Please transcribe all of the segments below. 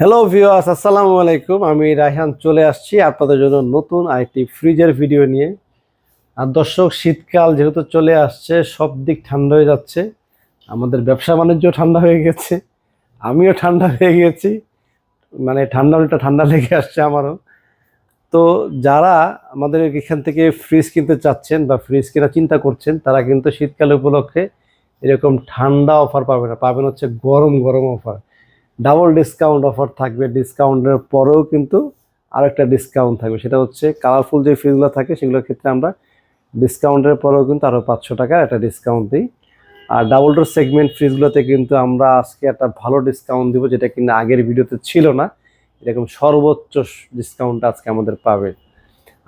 Hello viewers আসসালামু আলাইকুম। আমি রায়হান, চলে আসছি আপনাদের জন্য নতুন আরেকটি ফ্রিজের ভিডিও নিয়ে। আর দর্শক, শীতকাল যেহেতু চলে আসছে, সব দিক ঠান্ডা হয়ে যাচ্ছে। আমাদের ব্যবসা বাণিজ্য ঠান্ডা হয়ে গেছে। আমিও ঠান্ডা হয়ে গেছি। মানে ঠান্ডা উল্টা ঠান্ডা লেগে আসছে আমারও। তো যারা আমাদের এখান থেকে ফ্রিজ কিনতে চাচ্ছেন বা ফ্রিজ কেনার চিন্তা করছেন, তারা কিন্তু শীতকাল উপলক্ষে এরকম ঠান্ডা অফার পাবেন না। পাবেন হচ্ছে গরম গরম অফার ডাবল ডিসকাউন্ট অফার থাকবে ডিসকাউন্টের পরেও কিন্তু আরেকটা ডিসকাউন্ট থাকবে। সেটা হচ্ছে কালারফুল যে ফ্রিজগুলো থাকে, সেগুলোর ক্ষেত্রে আমরা ডিসকাউন্টের পরেও কিন্তু আরও পাঁচশো টাকার একটা ডিসকাউন্ট দিই। আর ডাবল ডোর সেগমেন্ট ফ্রিজগুলোতে কিন্তু আমরা আজকে একটা ভালো ডিসকাউন্ট দিব, যেটা কিন্তু আগের ভিডিওতে ছিল না। এরকম সর্বোচ্চ ডিসকাউন্ট আজকে আমাদের পাবে।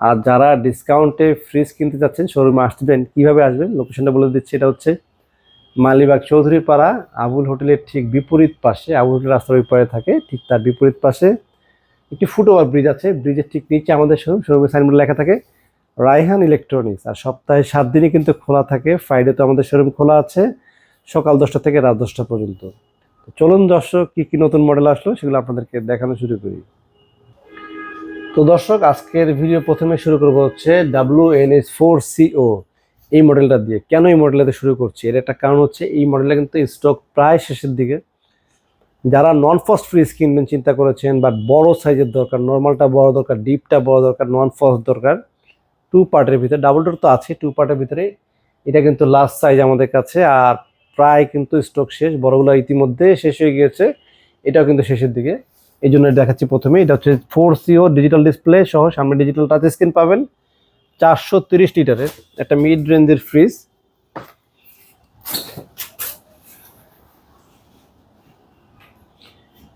আর যারা ডিসকাউন্টে ফ্রিজ কিনতে যাচ্ছেন শোরুমে আসবেন, কীভাবে আসবেন? লোকেশনটা বলে দিচ্ছি, এটা হচ্ছে মালিবাগ চৌধুরী পাড়া আবুল হোটেলের ঠিক বিপরীত পাশে, আবুল হোটেল রাস্তার ওই পারে থাকে, ঠিক তার বিপরীত পাশে একটি ফুটওভার ব্রিজ আছে। ব্রিজের ঠিক নিচে আমাদের শোরুম, শোরুমের সাইনবোর্ড লেখা থাকে, রায়হান ইলেকট্রনিক্স। আর সপ্তাহে সাত দিনই কিন্তু খোলা থাকে, ফ্রাইডে তো আমাদের শোরুম খোলা আছে, সকাল দশটা থেকে রাত দশটা পর্যন্ত। চলুন দর্শক, কী কী নতুন মডেল আসলো সেগুলো আপনাদেরকে দেখানো শুরু করি। তো দর্শক, আজকের ভিডিও প্রথমে শুরু করব হচ্ছে W N S four C O এই মডেলটা দিয়ে। কেন এই মডেলটাতে শুরু করছি? এর একটা কারণ হচ্ছে এই মডেলটা কিন্তু স্টক প্রায় শেষের দিকে। যারা নন ফস্ট ফ্রিজ কিনবেন চিন্তা করেছেন বাট বড় সাইজের দরকার নর্মালটা বড় দরকার ডিপটা বড় দরকার নন ফস্ট দরকার টু পার্টের ভিতরে ডাবল ডোর তো আছে টু পার্টের ভিতরে, এটা কিন্তু লাস্ট সাইজ আমাদের কাছে আর প্রায় কিন্তু স্টক শেষ। বড়গুলো ইতিমধ্যে শেষ হয়ে গিয়েছে, এটাও কিন্তু শেষের দিকে। এই জন্য দেখাচ্ছি প্রথমে। এটা হচ্ছে ফোর সিও ডিজিটাল ডিসপ্লে সহ সামনে ডিজিটাল টাচ স্ক্রিন পাবেন। চারশো তিরিশ লিটারের একটা মিড রেঞ্জের fridge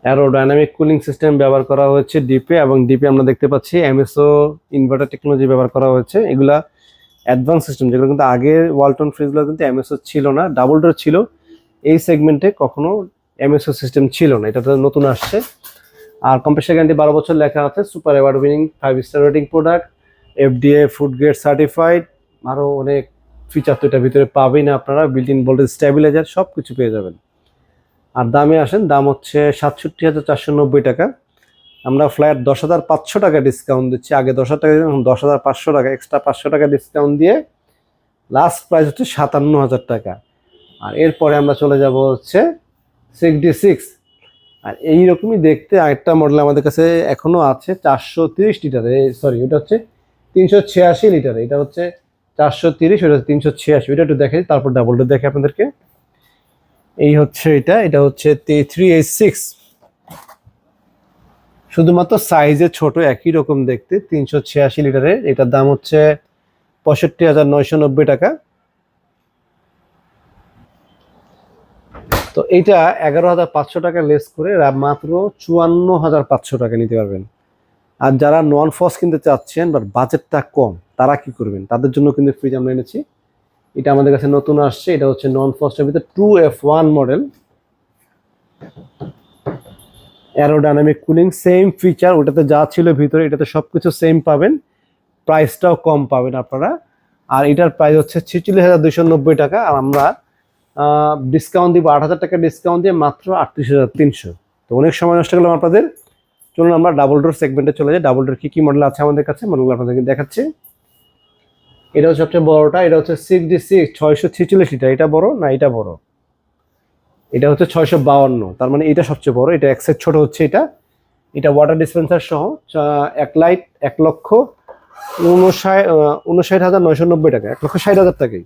aero aerodynamic cooling system ব্যবহার করা হয়েছে ডিপে এবং ডিপে আমরা দেখতে পাচ্ছি এমএসও ইনভার্টার টেকনোলজি ব্যবহার করা হয়েছে। এগুলা অ্যাডভান্স সিস্টেম যেগুলো কিন্তু আগের ওয়ালটন ফ্রিজগুলো কিন্তু এমএসও ছিল না ডাবল ডোর ছিল। এই সেগমেন্টে কখনো এমএসও সিস্টেম ছিল না, এটা তো নতুন আসছে। আর কম্প্রেসার গ্যারান্টি বারো বছর লেখা আছে super award winning five star rating product FDA food grade certified আরও অনেক ফিচার তো এটার ভিতরে পাবেন আপনারা বিল্ট ইন ভোল্টেজ স্ট্যাবিলাইজার সব কিছু পেয়ে যাবেন। আর দামে আসেন, দাম হচ্ছে সাতষট্টি হাজার চারশো নব্বই টাকা। আমরা ফ্ল্যাট দশ হাজার পাঁচশো টাকা ডিসকাউন্ট দিচ্ছি, আগে দশ হাজার টাকা এখন দশ হাজার পাঁচশো টাকা এক্সট্রা পাঁচশো টাকা ডিসকাউন্ট দিয়ে লাস্ট প্রাইস হচ্ছে সাতান্ন হাজার টাকা। আর এরপরে আমরা চলে যাব হচ্ছে সিক্সটি সিক্স আর এইরকমই দেখতে আরেকটা মডেল আমাদের কাছে এখনও আছে, চারশো তিরিশ লিটারে সরি ওটা হচ্ছে তিনশো ছিয়াশি লিটার, এটা হচ্ছে চারশো তিরিশ ওটা তিনশো ছিয়াশি। ওটা একটু দেখে তারপর ডাবলটা দেখে আপনাদেরকে। এই হচ্ছে এটা এটা হচ্ছে থ্রি এইট সিক্স শুধুমাত্র সাইজে ছোট, একই রকম দেখতে, তিনশো ছিয়াশি লিটারের। এটার দাম হচ্ছে পঁয়ষট্টি হাজার নয়শো নব্বই টাকা। তো এইটা এগারো হাজার পাঁচশো টাকা লেস করে মাত্র চুয়ান্ন হাজার পাঁচশো টাকা নিতে পারবেন। আর যারা নন ফস কিনতে চাচ্ছেন বাট বাজেটটা কম, তারা কি করবেন? তাদের জন্য কিন্তু ফ্রিজ আমরা এনেছি। এটা আমাদের কাছে নতুন আসছে, এটা হচ্ছে নন ফস্টের ভিতরে two F one model aerodynamic cooling same feature ওটাতে যা ছিল ভিতরে, এটাতে সব কিছু সেম পাবেন। প্রাইসটাও কম পাবেন আপনারা। আর এটার প্রাইস হচ্ছে ছেচল্লিশ হাজার দুশো নব্বই টাকা, আর আমরা ডিসকাউন্ট দিব আট হাজার টাকা ডিসকাউন্ট দিয়ে মাত্র আটত্রিশ হাজার তিনশো। তো অনেক সময় নষ্ট করলাম আপনাদের। চলুন আমরা ডাবল ডোর সেগমেন্টে চলে যাই। ডাবল ডোর কী কী মডেল আছে আমাদের কাছে? মডেল আপনাদেরকে দেখাচ্ছি। এটা হচ্ছে সবচেয়ে বড়টা, এটা হচ্ছে সিক্স ডি সিক্স ছয়শো ছেচল্লিশ লিটার এটা বড় না এটা বড়? এটা হচ্ছে ছয়শো বাউান্ন। তার মানে এটা সবচেয়ে বড়, এটা এক সেট ছোট হচ্ছে এটা। এটা ওয়াটার ডিসপেন্সার সহ এক লাইট এক লক্ষ উনষাট উনষাট হাজার নয়শো নব্বই টাকা, এক লক্ষ ষাট হাজার টাকাই।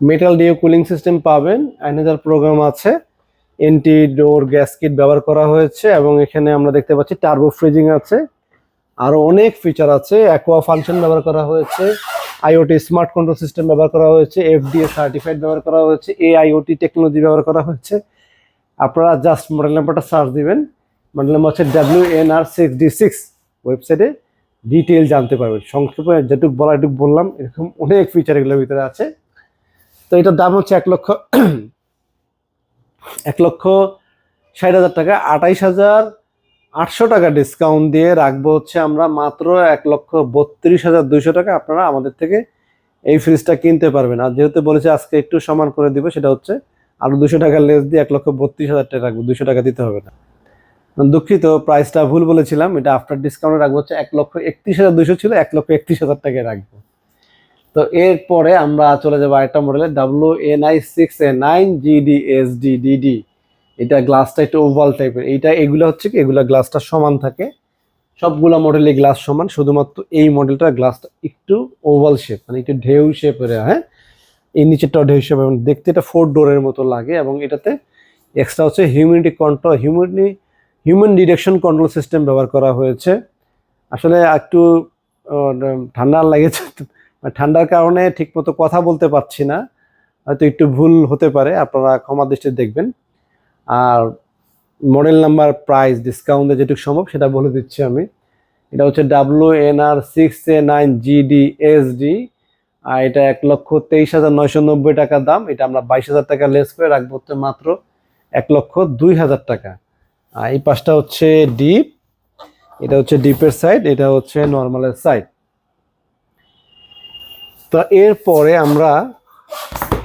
মেটাল ডিও কুলিং সিস্টেম পাবেন। হাজার প্রোগ্রাম আছে। এন্টি ডোর গ্যাস কিট ব্যবহার করা হয়েছে এবং এখানে আমরা দেখতে পাচ্ছি টার্বো ফ্রিজিং আছে। আরও অনেক ফিচার আছে। অ্যাকোয়া ফাংশন ব্যবহার করা হয়েছে। আইওটি স্মার্ট কন্ট্রোল সিস্টেম ব্যবহার করা হয়েছে। এফডিএ সার্টিফাইড ব্যবহার করা হয়েছে। এ এআইওটি টেকনোলজি ব্যবহার করা হয়েছে। আপনারা জাস্ট মডেল নাম্বারটা সার্চ দিবেন। মডেল নাম্বার হচ্ছে W N R six D six ওয়েবসাইটে ডিটেল জানতে পারবেন। সংক্ষেপে যেটুকু বলা এটুকু বললাম। এরকম অনেক ফিচার এগুলোর ভিতরে আছে। তো এটার দাম হচ্ছে এক লক্ষ এক লক্ষ ষাট হাজার টাকা। আঠাইশ হাজার আটশো টাকা ডিসকাউন্ট দিয়ে রাখব হচ্ছে আমরা মাত্র এক লক্ষ বত্রিশ হাজার দুইশো টাকা। আপনারা আমাদের থেকে এই ফ্রিজটা কিনতে পারবেন। আর যেহেতু বলেছে আজকে একটু সমান করে দিব, সেটা হচ্ছে আরও দুশো টাকা লেস দিয়ে এক লক্ষ বত্রিশ হাজার টাকা রাখব। দুশো টাকা দিতে হবে না। দুঃখিত প্রাইসটা ভুল বলেছিলাম। এটা আফটার ডিসকাউন্টে রাখব হচ্ছে এক লক্ষ একত্রিশ হাজার দুশো ছিল, এক লক্ষ একত্রিশ হাজার টাকায় রাখব। তো এরপরে আমরা চলে যাব আরেকটা মডেলে W N I six A nine G D S D D D এটা গ্লাসটা একটু ওভাল টাইপের এইটা, এগুলো হচ্ছে কি? এগুলো গ্লাসটা সমান থাকে। সবগুলো মডেলে গ্লাস সমান, শুধুমাত্র এই মডেলটা গ্লাসটা একটু ওভাল শেপ মানে একটু ঢেউ শেপের হ্যাঁ? এই নিচেরটাও ঢেউ শেপ এবং দেখতে এটা ফোর ডোরের মতো লাগে, এবং এটাতে এক্সট্রা হচ্ছে humidity control humidity human direction control system ব্যবহার করা হয়েছে। আসলে একটু ঠান্ডা লেগেছে ঠান্ডার কারণে ঠিকমতো কথা বলতে পারছি না। হয়তো একটু ভুল হতে পারে, আপনারা ক্ষমা দৃষ্টি দেখবেন। আর মডেল নাম্বার প্রাইস ডিসকাউন্টে যেটুকু সম্ভব সেটা বলে দিচ্ছি আমি। এটা হচ্ছে W N R six A nine G D S D আর এটা এক লক্ষ তেইশ হাজার নয়শো নব্বই টাকা দাম। এটা আমরা বাইশ হাজার টাকা লেস করে রাখব হচ্ছে মাত্র এক লক্ষ দুই হাজার টাকা। আর এই পাশটা হচ্ছে ডিপ এটা হচ্ছে ডিপের সাইড এটা হচ্ছে নর্মালের সাইড তো এরপরে আমরা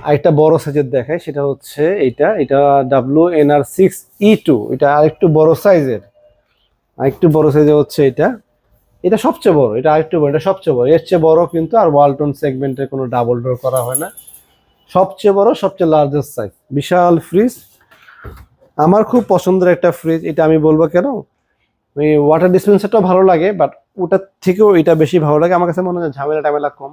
আরেকটা বড় সাইজের দেখাই, সেটা হচ্ছে এটা এটা W N R six E two এটা আরেকটু বড় সাইজের আরেকটু বড় সাইজের হচ্ছে এটা। এটা সবচেয়ে বড়, এটা আরেকটু বড়, এটা সবচেয়ে বড়। এর চেয়ে বড় কিন্তু আর ওয়ালটন সেগমেন্টের কোনো ডাবল ডোর করা হয় না। সবচেয়ে বড়, সবচেয়ে লার্জেস্ট সাইজ বিশাল ফ্রিজ আমার খুব পছন্দের একটা ফ্রিজ এটা আমি বলব কেন? ওয়াটার ডিসপেন্সারটাও ভালো লাগে বাট ওটার থেকেও এটা বেশি ভালো লাগে। আমার কাছে মনে হয় ঝামেলা টামেলা কম।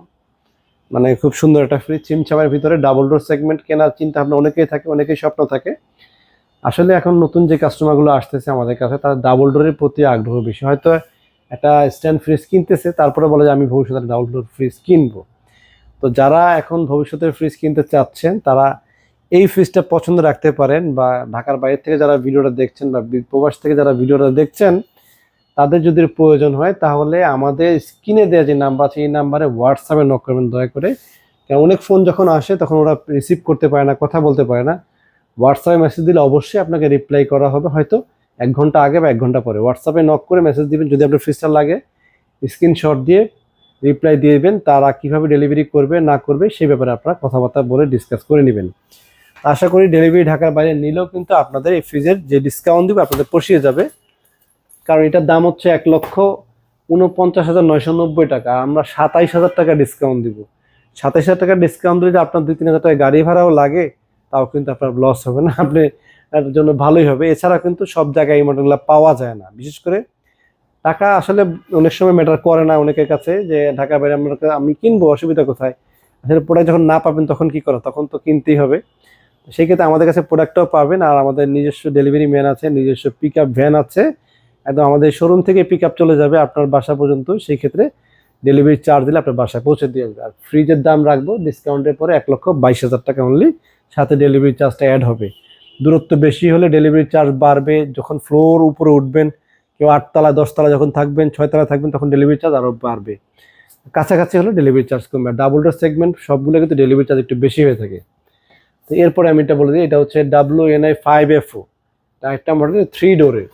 মানে খুব সুন্দর একটা ফ্রিজ চিমচামের ভিতরে ডাবল ডোর সেগমেন্ট কেনার চিন্তা ভাবনা অনেকেই থাকে, অনেকেই স্বপ্ন থাকে। আসলে এখন নতুন যে কাস্টমারগুলো আসতেছে আমাদের কাছে, তারা ডাবল ডোরের প্রতি আগ্রহ বেশি। হয়তো একটা স্ট্যান্ড ফ্রিজ কিনতেছে, তারপরে বলে যে আমি ভবিষ্যতে ডাবল ডোর ফ্রিজ কিনবো। তো যারা এখন ভবিষ্যতের ফ্রিজ কিনতে চাচ্ছেন, তারা এই ফ্রিজটা পছন্দ রাখতে পারেন বা ঢাকার বাইরে থেকে যারা ভিডিওটা দেখছেন বা প্রবাস থেকে যারা ভিডিওটা দেখছেন তাদের যদি প্রয়োজন হয়, তাহলে আমাদের স্ক্রিনে দেওয়া যে নাম্বার আছে, এই নাম্বারে হোয়াটসঅ্যাপে নক করবেন। দয়া করে কারণ অনেক ফোন যখন আসে, তখন ওরা রিসিভ করতে পারে না, কথা বলতে পারে না। হোয়াটসঅ্যাপে মেসেজ দিলে অবশ্যই আপনাকে রিপ্লাই করা হবে। হয়তো এক ঘণ্টা আগে বা এক ঘণ্টা পরে। হোয়াটসঅ্যাপে নক করে মেসেজ দিবেন। যদি আপনার ফ্রিজটা লাগে স্ক্রিনশট দিয়ে রিপ্লাই দিয়ে দিবেন, তারা কীভাবে ডেলিভারি করবে, না করবে, সেই ব্যাপারে আপনারা কথাবার্তা বলে ডিসকাস করে নেবেন। আশা করি ডেলিভারি ঢাকার বাইরে নিলেও কিন্তু আপনাদের এই ফ্রিজের যে ডিসকাউন্ট দেবে, আপনাদের পোষিয়ে যাবে। কারণ এটার দাম হচ্ছে এক লক্ষ উনপঞ্চাশ হাজার নয়শো নব্বই টাকা। আমরা সাতাইশ হাজার টাকা ডিসকাউন্ট দিব। সাতাইশ হাজার টাকা ডিসকাউন্ট দিলে আপনার দুই, তিন হাজার টাকা গাড়ি ভাড়াও লাগে, তাও কিন্তু আপনার লস হবে না। আপনি এর জন্য ভালোই হবে। এছাড়া কিন্তু সব জায়গায় এই মডেলগুলো পাওয়া যায় না। বিশেষ করে টাকা আসলে অনেক সময় ম্যাটার করে না অনেকের কাছে যে, ঢাকা বাইরে আমরা আমি কিনবো, অসুবিধা কোথায়? আসলে প্রোডাক্ট যখন না পাবেন তখন কি করো? তখন তো কিনতেই হবে। সেই ক্ষেত্রে আমাদের কাছে প্রোডাক্টটাও পাবেন। আর আমাদের নিজস্ব ডেলিভারি ম্যান আছে, নিজস্ব পিক আপ ভ্যান আছে। একদম আমাদের শোরুম থেকে পিক চলে যাবে আপনার বাসা পর্যন্ত। সেই ক্ষেত্রে ডেলিভারি চার্জ দিলে আপনার বাসায় পৌঁছে দিয়ে আসবে। আর ফ্রিজের দাম রাখব ডিসকাউন্টের পরে এক লক্ষ বাইশ হাজার টাকা অনলি সাথে ডেলিভারি চার্জটা অ্যাড হবে। দূরত্ব বেশি হলে ডেলিভারি চার্জ বাড়বে, যখন ফ্লোর উপরে উঠবেন, কেউ আটতলা, দশতলা যখন থাকবেন, ছয়তলা থাকবেন, তখন ডেলিভারি চার্জ আরও বাড়বে। কাছাকাছি হলে ডেলিভারি চার্জ কমবে। ডাবল ডোর সেগমেন্ট সবগুলো কিন্তু ডেলিভারি চার্জ একটু বেশি হয়ে থাকে। তো এরপরে আমি এটা বলে দিই, এটা হচ্ছে W N I five F O একটা মডেল থ্রি ডোরের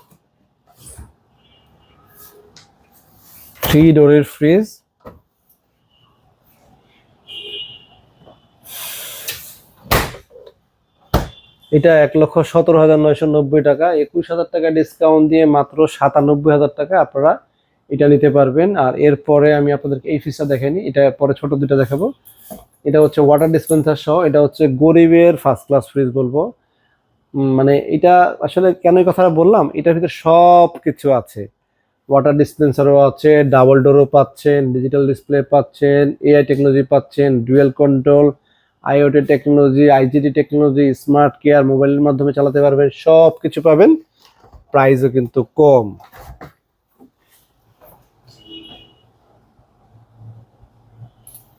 থ্রি ডোরের ফ্রিজ এটা এক লক্ষ সতেরো হাজার নয়শো নব্বই টাকা। একুশ হাজার টাকা ডিসকাউন্ট দিয়ে মাত্র সাতানব্বই হাজার টাকা আপনারা এটা নিতে পারবেন। আর এরপরে আমি আপনাদেরকে এই ফ্রিজটা দেখাইনি এটা পরে ছোট দুটো দেখাবো। এটা হচ্ছে ওয়াটার ডিসপেন্সার সহ। এটা হচ্ছে গরিবের ফার্স্ট ক্লাস ফ্রিজ বলব। মানে এটা আসলে কেন এই কথাটা বললাম? এটার ভিতরে সব কিছু আছে। ওয়াটার ডিসপেন্সারও আছে ডাবল ডোরও পাচ্ছেন ডিজিটাল ডিসপ্লে পাচ্ছেন এআই টেকনোলজি পাচ্ছেন dual control IOT technology IGT technology smart care মোবাইলের মাধ্যমে চালাতে পারবেন সব কিছু পাবেন। প্রাইসও কিন্তু কম।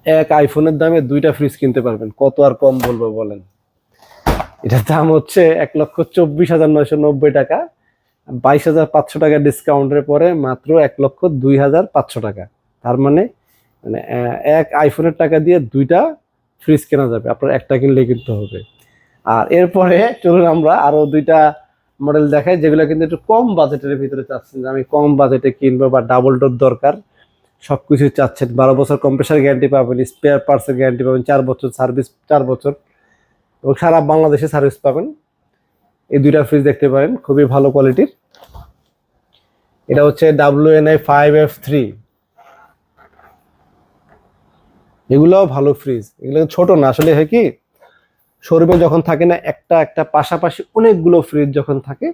এক আইফোনের দামে দুইটা ফ্রিজ কিনতে পারবেন, কত আর কম বলব বলেন? এটার দাম হচ্ছে এক লক্ষ চব্বিশ হাজার নয়শো নব্বই টাকা। বাইশ হাজার পাঁচশো টাকা ডিসকাউন্টের পরে মাত্র এক লক্ষ দুই হাজার পাঁচশো টাকা। তার মানে মানে এক আইফোনের টাকা দিয়ে দুইটা ফ্রিজ কেনা যাবে। আপনার একটা কিনলে কিনতে হবে। আর এরপরে চলুন আমরা আরও দুইটা মডেল দেখাই, যেগুলো কিন্তু একটু কম বাজেটের ভিতরে চাচ্ছেন যে আমি কম বাজেটে কিনবো বা ডাবল ডোর দরকার। সব কিছু চাচ্ছেন, বারো বছর কম্প্রেসার গ্যারান্টি পাবেন স্পেয়ার পার্টসের গ্যারান্টি পাবেন, চার বছর সার্ভিস চার বছর। এবং সারা বাংলাদেশে সার্ভিস পাবেন। এই দুইটা ফ্রিজ দেখতে পারেন, খুবই ভালো কোয়ালিটির এটা হচ্ছে W N I five F three এগুলোও ভালো ফ্রিজ এগুলো ছোট না, আসলে হয় কি শোরুমে যখন থাকে না, একটা একটা পাশাপাশি অনেকগুলো ফ্রিজ যখন থাকে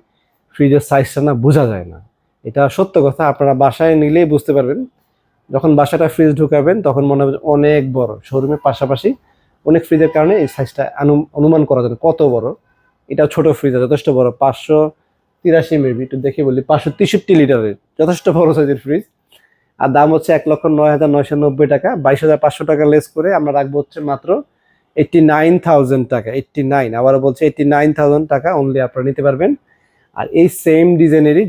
ফ্রিজের সাইজটা না বোঝা যায় না। এটা সত্য কথা, আপনারা বাসায় নিলেই বুঝতে পারবেন। যখন বাসাটা ফ্রিজ ঢুকাবেন, তখন মনে হবে অনেক বড়। শোরুমের পাশাপাশি অনেক ফ্রিজের কারণে এই সাইজটা অনুমান করা যায় কত বড়। এটা ছোট ফ্রিজ যথেষ্ট বড়, পাঁচশো তিরাশি মেবি একটু দেখে বলি, পাঁচশো তেষট্টি লিটারের, যথেষ্ট বড় সাইজের ফ্রিজ আর দাম হচ্ছে এক লক্ষ নয় হাজার নয়শো নব্বই টাকা, বাইশ হাজার পাঁচশো টাকা লেস করে আমরা রাখব হচ্ছে মাত্র এইটটি নাইন থাউজেন্ড টাকা এইটটি নাইন আবারও বলছে এইটটি নাইন থাউজেন্ড টাকা অনলি আপনারা নিতে পারবেন। আর এই সেম ডিজাইনেরই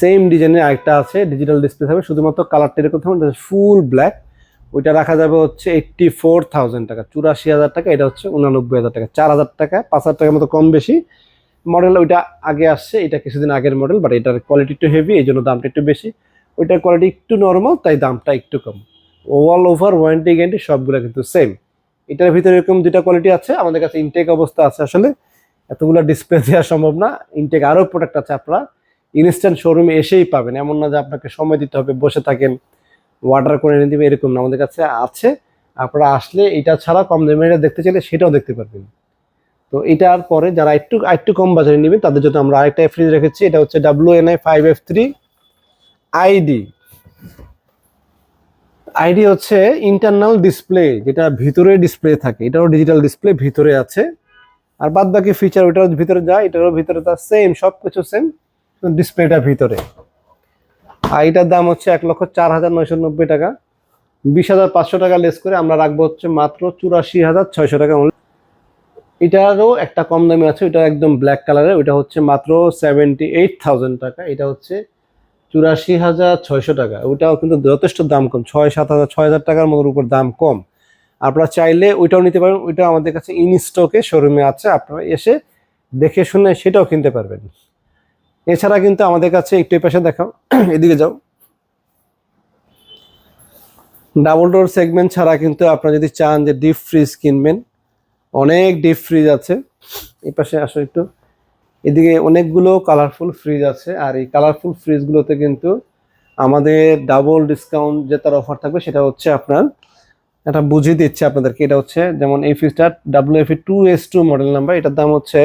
সেম ডিজাইনের আরেকটা আছে ডিজিটাল ডিসপ্লে থাকবে, শুধুমাত্র কালারটা এরকম থাকবে ফুল ব্ল্যাক ওইটা রাখা যাবে হচ্ছে এইটটি ফোর থাউজেন্ড টাকা। চুরাশি হাজার টাকা, এটা হচ্ছে উনানব্বই হাজার টাকা। চার হাজার টাকা, পাঁচ হাজার টাকার মতো কম বেশি। মডেল ওইটা আগে আসছে, এটা কিছুদিন আগের মডেল বাট এটার কোয়ালিটি একটু হেভি এই জন্য দামটা একটু বেশি। ওইটার কোয়ালিটি একটু নর্মাল তাই দামটা একটু কম। অল ওভার ওয়ারেন্টি গ্যারেন্টি সবগুলো কিন্তু সেম এটার ভিতরে এরকম দুটা কোয়ালিটি আছে, আমাদের কাছে ইনটেক অবস্থা আছে আসলে। এতগুলো ডিসপ্লে দেওয়া সম্ভব না। ইনটেক আরও প্রোডাক্ট আছে আপনারা। ইনস্ট্যান্ট শোরুমে এসেই পাবেন। এমন না যে আপনাকে সময় দিতে হবে, বসে থাকেন। অর্ডার করে এনে দিবে, এরকম না। আমাদের কাছে আছে। আপনারা আসলে এটা ছাড়া কম দামে এটা দেখতে চাইলে সেটাও দেখতে পারবেন। তো এটার পরে যারা একটু একটু কম বাজারে নেবেন, তাদের জন্য আমরা আরেকটা ফ্রিজ রেখেছি। এটা হচ্ছে W N I five F three ID ID হচ্ছে ইন্টারনাল ডিসপ্লে যেটা ভিতরে ডিসপ্লে থাকে। এটাও ডিজিটাল ডিসপ্লে ভিতরে আছে। আর বাদ বাকি ফিচার ওটার ভিতরে যায়, এটারও ভিতরে তার সেম সব কিছু সেম ডিসপ্লেটা ভিতরে। আর এটার দাম হচ্ছে এক লক্ষ চার হাজার নয়শো নব্বই টাকা। বিশ হাজার পাঁচশো টাকা লেস করে আমরা রাখব হচ্ছে মাত্র চুরাশি হাজার ছয়শো টাকা। এটারও একটা কম দামি আছে, ওইটা একদম ব্ল্যাক কালারের ওইটা হচ্ছে মাত্র সেভেন্টি এইট টাকা। এটা হচ্ছে চুরাশি হাজার ছয়শো টাকা। ওইটাও কিন্তু যথেষ্ট দাম কম, ছয় সাত হাজার, ছয় হাজার টাকার মতোর উপর দাম কম। আপনারা চাইলে ওইটাও নিতে পারেন, ওইটা আমাদের কাছে ইন স্টকে শোরুমে আছে, আপনারা এসে দেখে শুনে সেটাও কিনতে পারবেন। এছাড়া কিন্তু আমাদের কাছে একটু পাশে দেখাও। এদিকে যাও। ডাবল ডোর সেগমেন্ট ছাড়া কিন্তু আপনারা যদি চান যে ডিপ ফ্রিজ কিনবেন, অনেক ডিপ ফ্রিজ আছে। এই পাশে আসো একটু। এদিকে অনেকগুলো কালারফুল ফ্রিজ আছে আর এই কালারফুল ফ্রিজগুলোতে কিন্তু আমাদের ডাবল ডিসকাউন্ট যে তার অফার থাকবে সেটা হচ্ছে আপনার এটা বুঝিয়ে দিচ্ছে আপনাদেরকে, এটা হচ্ছে যেমন এই ফ্রিজটা W F two S two model number এটার দাম হচ্ছে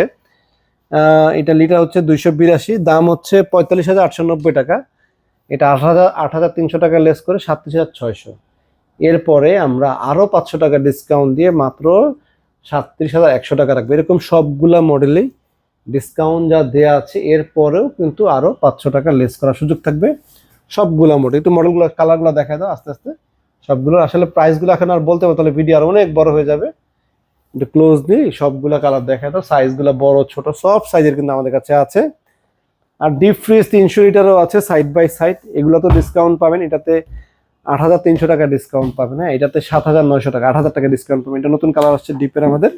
এটা লিটার হচ্ছে দুইশো বিরাশি, দাম হচ্ছে পঁয়তাল্লিশ হাজার আটশো নব্বই টাকা। এটা আট হাজার আট হাজার তিনশো টাকা লেস করে সাতত্রিশ হাজার ছয়শো। এরপরে আমরা আরও পাঁচশো টাকা ডিসকাউন্ট দিয়ে মাত্র সাতত্রিশ হাজার একশো টাকা রাখব। এরকম সবগুলা মডেলেই ডিসকাউন্ট যা দেওয়া আছে, এরপরেও কিন্তু আরও পাঁচশো টাকা লেস করার সুযোগ থাকবে। সবগুলা মডেল একটু মডেলগুলো কালারগুলো দেখা দাও আস্তে আস্তে। সবগুলো আসলে প্রাইসগুলো এখন আর বলতে পারব তাহলে ভিডিও আর অনেক বড় হয়ে যাবে। ক্লোজ দিই, সবগুলা কালার দেখা দাও। সাইজগুলো বড়, ছোট, সব সাইজের কিন্তু আমাদের কাছে আছে। আর ডিপ ফ্রিজ তিনশো লিটারও আছে সাইড বাই সাইড এগুলো তো ডিসকাউন্ট পাবেন, এটাতে আট হাজার তিনশো টাকা ডিসকাউন্ট পাবেন। হ্যাঁ এটাতে সাত হাজার নয়শো টাকা, আট হাজার টাকা ডিসকাউন্ট পাবেন। এটা নতুন কালার আসছে ডিপের আমাদের।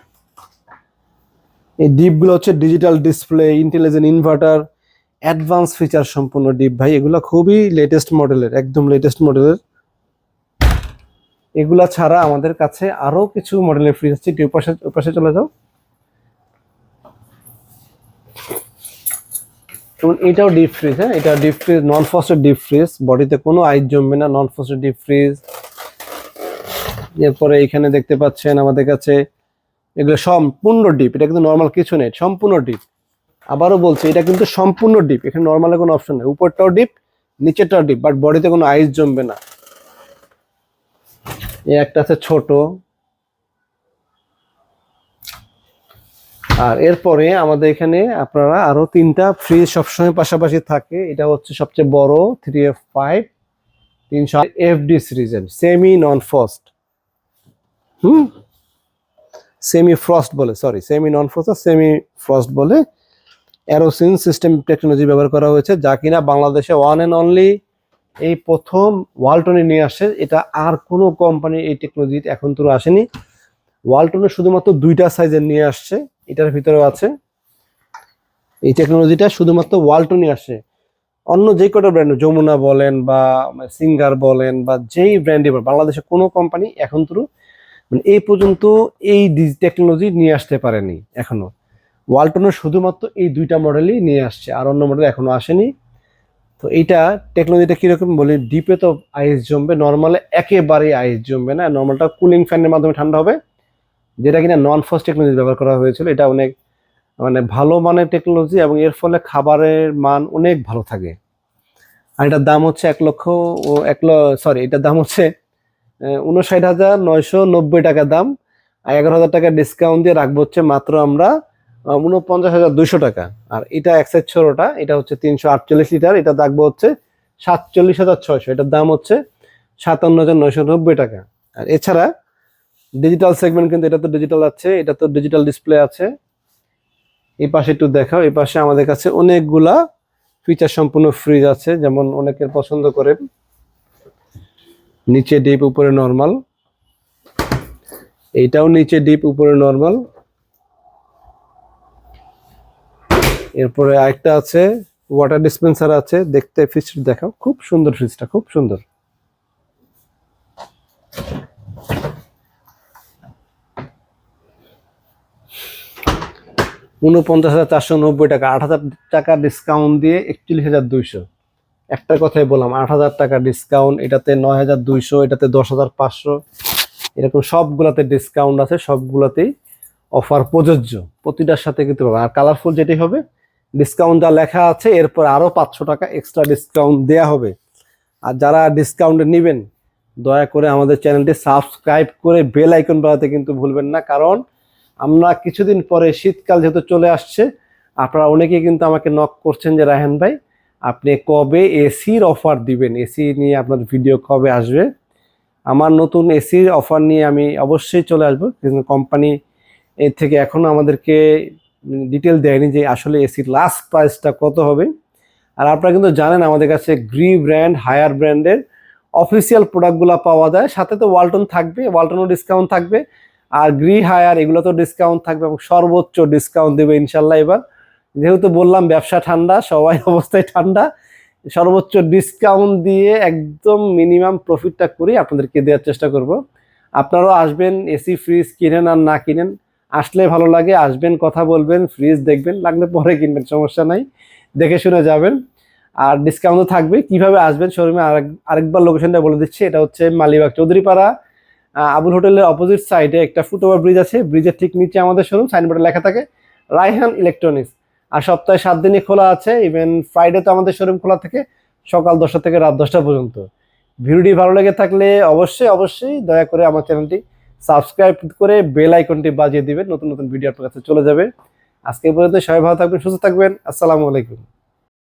এই ডিপগুলো হচ্ছে digital display intelligent inverter advance feature সম্পূর্ণ ডিপ ভাই। এগুলো খুবই লেটেস্ট মডেলের একদম লেটেস্ট মডেলের এগুলা ছাড়া আমাদের কাছে আরও কিছু মডেলের ফ্রিজ আছে। একটু ওপাশে চলে যাও। এটাও ডিপ ফ্রিজ হ্যাঁ? এটা deep fridge non frosted deep fridge বডিতে কোনো আইস জমবে না নন ফস্টেড ডিপ ফ্রিজ এরপরে এখানে দেখতে পাচ্ছেন আমাদের কাছে এগুলো সম্পূর্ণ ডিপ এটা কিন্তু নর্মাল কিছু নেই, সম্পূর্ণ ডিপ আবারও বলছি, এটা কিন্তু সম্পূর্ণ ডিপ এখানে নর্মালে কোনো অপশন নেই। উপরটাও ডিপ নিচেরটাও ডিপ বাট বডিতে কোনো আইস জমবে না। এই একটা আছে ছোট। আর এরপরে আমাদের এখানে আপনারা আরও তিনটা ফ্রিজ সবসময় পাশাপাশি থাকে। এটা হচ্ছে সবচেয়ে বড় থ্রি এফ ফাইভ তিনশো এফ ডি সিরিজের semi non frost hmm? Semi frost বলে sorry semi non frost semi frost বলে। অ্যারোসিন সিস্টেম টেকনোলজি ব্যবহার করা হয়েছে, যা কিনা বাংলাদেশে ওয়ান অ্যান্ড অনলি এই প্রথম ওয়ালটনে নিয়ে আসে, এটা আর কোনো কোম্পানি এই টেকনোলজি এখন তো আসেনি। ওয়ালটনে শুধুমাত্র দুইটা সাইজের নিয়ে আসছে, এটার ভিতরেও আছে। এই টেকনোলজিটা শুধুমাত্র ওয়ালটনই আসে। অন্য যে কটা ব্র্যান্ড যমুনা বলেন বা সিঙ্গার বলেন বা যেই ব্র্যান্ডে বাংলাদেশে কোনো কোম্পানি এখন তো মানে এই পর্যন্ত এই টেকনোলজি নিয়ে আসতে পারেনি এখনও। ওয়ালটনের শুধুমাত্র এই দুইটা মডেলই নিয়ে আসছে, আর অন্য মডেল এখনও আসেনি। তো এইটা টেকনোলজিটা কীরকম বলি ডিপে তো আইস জমবে নর্মালে একেবারেই আইস জমবে না। নর্মালটা কুলিং ফ্যানের মাধ্যমে ঠান্ডা হবে, যেটা কিনা নন ফাস্ট টেকনোলজি ব্যবহার করা হয়েছিল। এটা অনেক মানে ভালো মানের টেকনোলজি এবং এর ফলে খাবারের মান অনেক ভালো থাকে। আর এটার দাম হচ্ছে এক লক্ষ ও এক সরি এটার দাম হচ্ছে উনষাট হাজার নয়শো নব্বই টাকা দাম। আর এগারো হাজার টাকা ডিসকাউন্ট দিয়ে রাখব হচ্ছে মাত্র আমরা উনপঞ্চাশ হাজার দুইশো টাকা। আর এটা এক্সাইজ ছোটোটা এটা হচ্ছে তিনশো আটচল্লিশ লিটার, এটা রাখব হচ্ছে সাতচল্লিশ হাজার ছয়শো। এটার দাম হচ্ছে সাতান্ন হাজার নয়শো নব্বই টাকা। আর এছাড়া ডিজিটাল সেগমেন্ট কিন্তু এটা তো ডিজিটাল আছে, এটা তো ডিজিটাল ডিসপ্লে আছে। এই পাশে একটু দেখাও, এই পাশে আমাদের কাছে অনেকগুলা ফিচার সম্পূর্ণ ফ্রিজ আছে, যেমন অনেকের পছন্দ করে। নিচে ডিপ উপরে নর্মাল এইটাও নিচে ডিপ উপরে নর্মাল এরপরে আরেকটা আছে ওয়াটার ডিসপেন্সার আছে, দেখতে ফ্রিজটা দেখাও, খুব সুন্দর ফ্রিজটা খুব সুন্দর। উনপঞ্চাশ হাজার চারশো নব্বই টাকা, আট হাজার টাকা ডিসকাউন্ট দিয়ে হাজার দুইশো। কথাই বললাম, আট হাজার টাকা ডিসকাউন্ট এটাতে নয় হাজার দুইশো, এটাতে দশ হাজার পাঁচশো। এরকম সবগুলাতে ডিসকাউন্ট আছে, সবগুলাতেই অফার প্রযোজ্য, প্রতিটার সাথে কিন্তু আর কালারফুল যেটি হবে ডিসকাউন্ট যা লেখা আছে, এরপর আরও পাঁচশো টাকা এক্সট্রা ডিসকাউন্ট দেওয়া হবে। আর যারা ডিসকাউন্টে নেবেন, দয়া করে আমাদের চ্যানেলটি সাবস্ক্রাইব করে বেল আইকন বাড়াতে কিন্তু ভুলবেন না। কারণ আমরা কিছুদিন পরে শীতকাল যেহেতু চলে আসছে, আপনারা অনেকেই কিন্তু আমাকে নক করছেন যে, রায়হান ভাই, আপনি কবে এসির অফার দিবেন? এসি নিয়ে আপনার ভিডিও কবে আসবে? আমার নতুন এসির অফার নিয়ে আমি অবশ্যই চলে আসব। কোম্পানি এর থেকে এখনও আমাদেরকে ডিটেল দেয়নি যে আসলে এসির লাস্ট প্রাইসটা কত হবে। আর আপনারা কিন্তু জানেন আমাদের কাছে গ্রি ব্র্যান্ড হায়ার ব্র্যান্ডের অফিসিয়াল প্রোডাক্টগুলো পাওয়া যায়। সাথে তো ওয়ালটন থাকবে ওয়ালটনও ডিসকাউন্ট থাকবে। আর গ্রি হায়ার এগুলো তো ডিসকাউন্ট থাকবে এবং সর্বোচ্চ ডিসকাউন্ট দেবে ইনশাল্লাহ এবার। যেহেতু বললাম ব্যবসা ঠান্ডা, সবাই অবস্থায় ঠান্ডা, সর্বোচ্চ ডিসকাউন্ট দিয়ে একদম মিনিমাম প্রফিটটা করি আপনাদেরকে দেওয়ার চেষ্টা করব। আপনারাও আসবেন এসি ফ্রিজ কিনেন আর না কিনেন আসলে ভালো লাগে, আসবেন, কথা বলবেন ফ্রিজ দেখবেন, লাগলে পরে কিনবেন, সমস্যা নাই। দেখে শুনে যাবেন। আর ডিসকাউন্টও থাকবে কীভাবে আসবেন? শোরুমে আরেক আরেকবার লোকেশনটা বলে দিচ্ছি। এটা হচ্ছে মালিবাগ চৌধুরীপাড়া। আবুল হোটেলের অপোজিট সাইডে একটা ফুটওভার ব্রিজ আছে। ব্রিজের ঠিক নিচে আমাদের শোরুম সাইনবোর্ডে লেখা থাকে রায়হান ইলেকট্রনিক্স আর সপ্তাহে সাত দিনই খোলা আছে। ইভেন ফ্রাইডে তো আমাদের শোরুম খোলা থাকে, সকাল দশটা থেকে রাত দশটা পর্যন্ত। ভিডিওটি ভালো লেগে থাকলে অবশ্যই অবশ্যই দয়া করে আমার চ্যানেলটি সাবস্ক্রাইব করে বেল আইকনটি বাজিয়ে দিবেন, নতুন নতুন ভিডিও আপনার কাছে চলে যাবে। আজকে পর্যন্ত সবাই ভালো থাকবেন, সুস্থ থাকবেন। আসসালামু আলাইকুম।